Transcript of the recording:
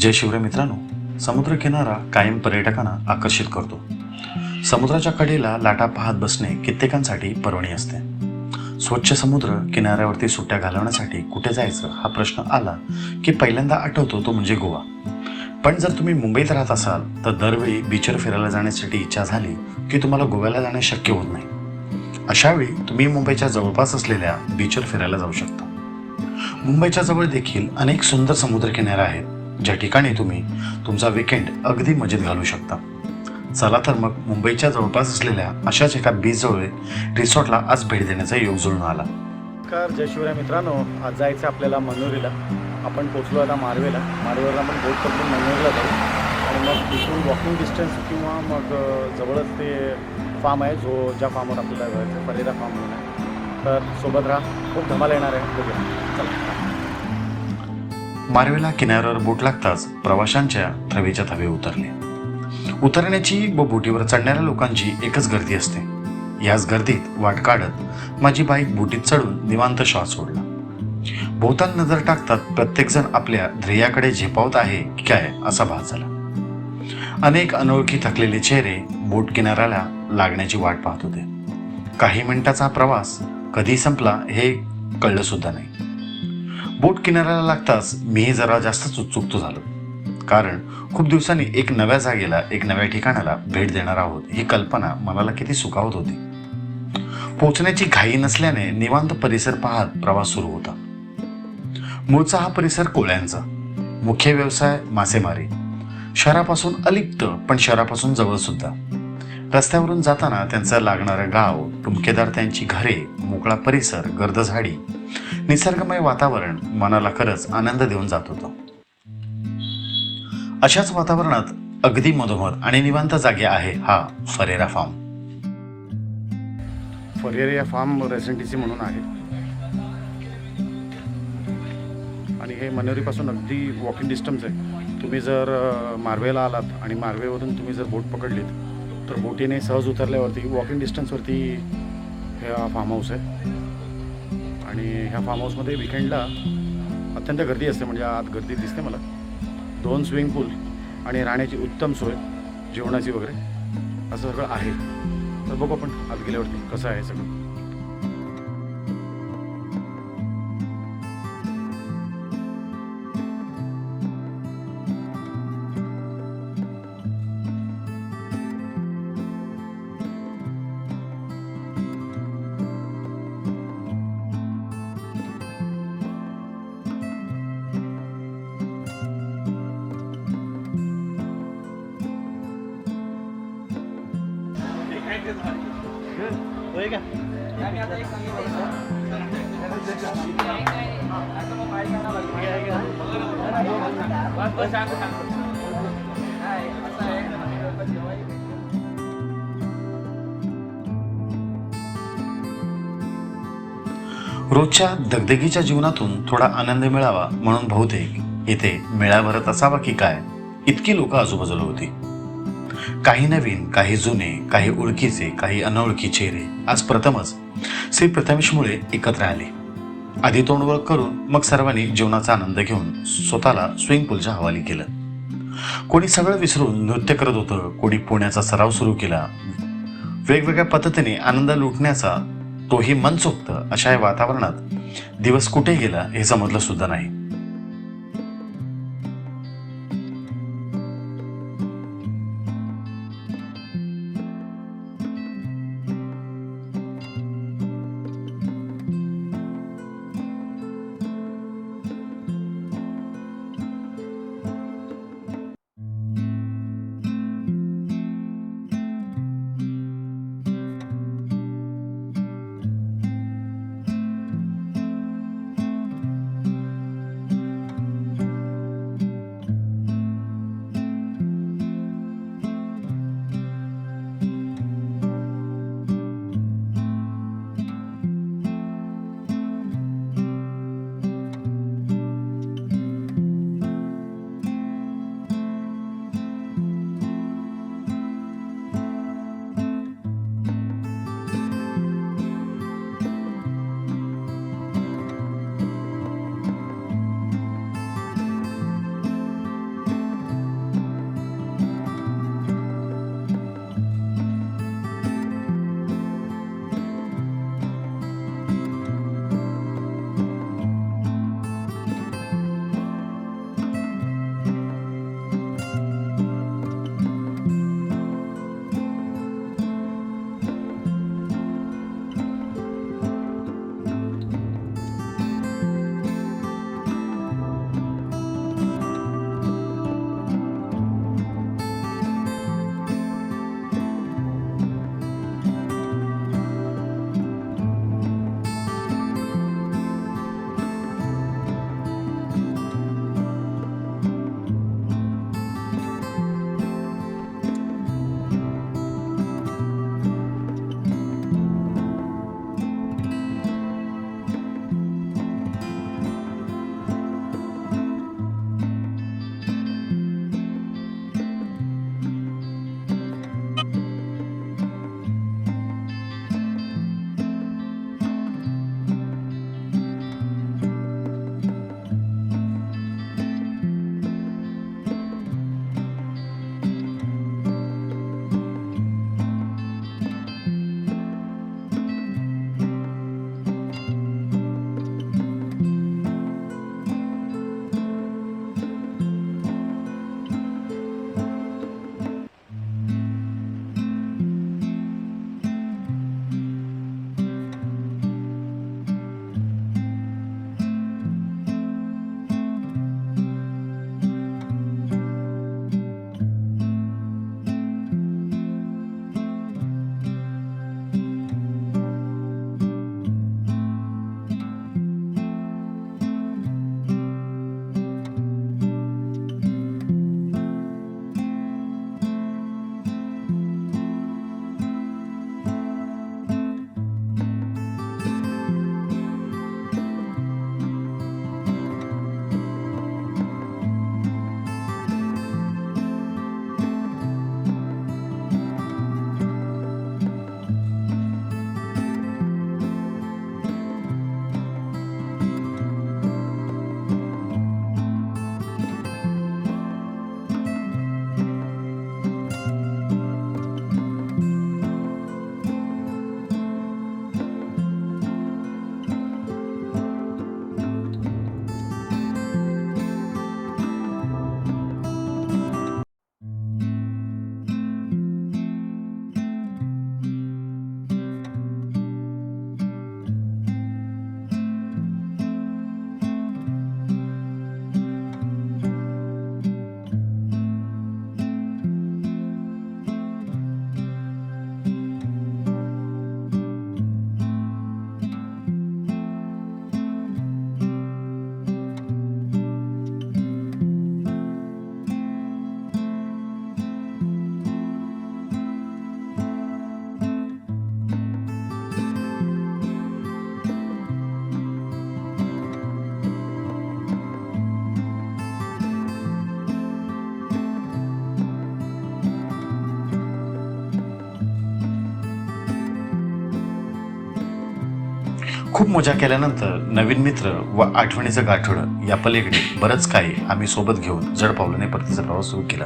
जय शिवराय मित्रांनो समुद्रकिनारा कायम पर्यटकांना आकर्षित करतो. समुद्राच्या कडेला लाटा पाहत बसणे कित्येकांसाठी पर्वणी असते. स्वच्छ समुद्र किनाऱ्यावरती सुट्ट्या घालवण्यासाठी कुठे जायचं हा प्रश्न आला की पहिल्यांदा आठवतो तो म्हणजे गोवा. पण जर तुम्ही मुंबईत राहत असाल तर दरवेळी बीचवर फिरायला जाण्यासाठी इच्छा झाली की तुम्हाला गोव्याला जाणे शक्य होत नाही. अशावेळी तुम्ही मुंबईच्या जवळपास असलेल्या बीचवर फिरायला जाऊ शकता. मुंबईच्या जवळ देखील अनेक सुंदर समुद्रकिनारे आहेत. ज्या ठिकाणी तुम्ही तुमचा विकेंड अगदी मजेत घालू शकता. चला तर मग मुंबईच्या जवळपास असलेल्या अशाच एका बीचजवळ रिसॉर्टला आज भेट देण्याचा योग जुळून आला. नमस्कार जयशिवराय मित्रांनो. आज जायचं आपल्याला मनोरीला आपण पोचलो आता मारवेला. मारवेला आपण बोट पकडून मनोरीला जाऊ. आणि मग तिथून वॉकिंग डिस्टन्स किंवा मग जवळच ते फार्म आहे जो ज्या फार्मवर आपल्याला जायचं परेरा फार्म म्हणून आहे. तर सोबत राहा. खूप धमाल येणार आहे. बघूया. चला. मारवेला किनाऱ्यावर बोट लागताच प्रवाशांच्या थवेच्या थवे उतरले. उतरण्याची व बोटीवर चढणाऱ्या लोकांची एकच गर्दी असते. याच गर्दीत वाट काढत माझी बाईक बोटीत चढून निवांत श्वास सोडला. भोवताल नजर टाकतात प्रत्येकजण आपल्या ध्येयाकडे झेपावत आहे की काय असा भास झाला. अनेक अनोळखी थकलेले चेहरे बोट किनाऱ्याला लागण्याची वाट पाहत होते. काही मिनिटाचा प्रवास कधी संपला हे कळलं सुद्धा नाही. बोट किनाऱ्याला लागताच मीही जरा जास्तच उत्सुकतो झालो. कारण खूप दिवसांनी एक नव्या जागेला एक नव्या ठिकाणाला भेट देणार आहोत ही कल्पना मनाला किती सुखावत होती. पोचण्याची घाई नसल्याने निवांत परिसर पाहत प्रवास सुरू होता. मूळचा हा परिसर कोळ्यांचा. मुख्य व्यवसाय मासेमारी. शहरापासून अलिप्त पण शहरापासून जवळ सुद्धा रस्त्यावरून जाताना त्यांचं लागणारं गाव टुमकेदार त्यांची घरे मोकळा परिसर गर्द झाडी निसर्गमय वातावरण मनाला खरंच आनंद देऊन जात होतं. अशाच वातावरणात अगदी मधोमध आणि निवांत जागे आहे हा Ferreira farm Ferreira farm residency म्हणून आहे. आणि हे मनोरीपासून अगदी वॉकिंग डिस्टन्स आहे. तुम्ही जर मार्वेला आलात आणि मार्वेवरून तुम्ही जर बोट पकडलीत तर बोटीने सहज उतरल्यावरती वॉकिंग डिस्टन्सवरती हे फार्म हाऊस आहे. आणि ह्या फार्म हाऊसमध्ये विकेंडला अत्यंत गर्दी असते म्हणजे आत गर्दी दिसते मला. दोन स्विमिंग पूल आणि राहण्याची उत्तम सोय जेवणाची वगैरे असं सगळं आहे. तर बघू आपण आत गेल्यावरती कसं आहे सगळं. रोजच्या दगदगीच्या जीवनातून थोडा आनंद मिळावा म्हणून बहुतेक इथे मेळा भरत असावा की काय इतकी लोक आजूबाजूला होती. काही नवीन काही जुने काही ओळखीचे काही अनोळखी चेहरे. आज प्रथमच श्री प्रथमेशमुळे एकत्र आले. आधी तोंडवळ करून मग सर्वांनी जीवनाचा आनंद घेऊन स्वतःला स्विमिंग पूलच्या हवाली केलं. कोणी सगळं विसरून नृत्य करत होतं कोणी पुण्याचा सराव सुरू केला. वेगवेगळ्या पद्धतीने आनंद लुटण्याचा तोही मनसोक्त अशा या वातावरणात दिवस कुठे गेला हे समजलं सुद्धा नाही. खूप मजा केल्यानंतर नवीन मित्र व आठवणीचं गाठोडं या पलीकडे बरंच काही आम्ही सोबत घेऊन जड पावलाने परतीचा प्रवास सुरू केला.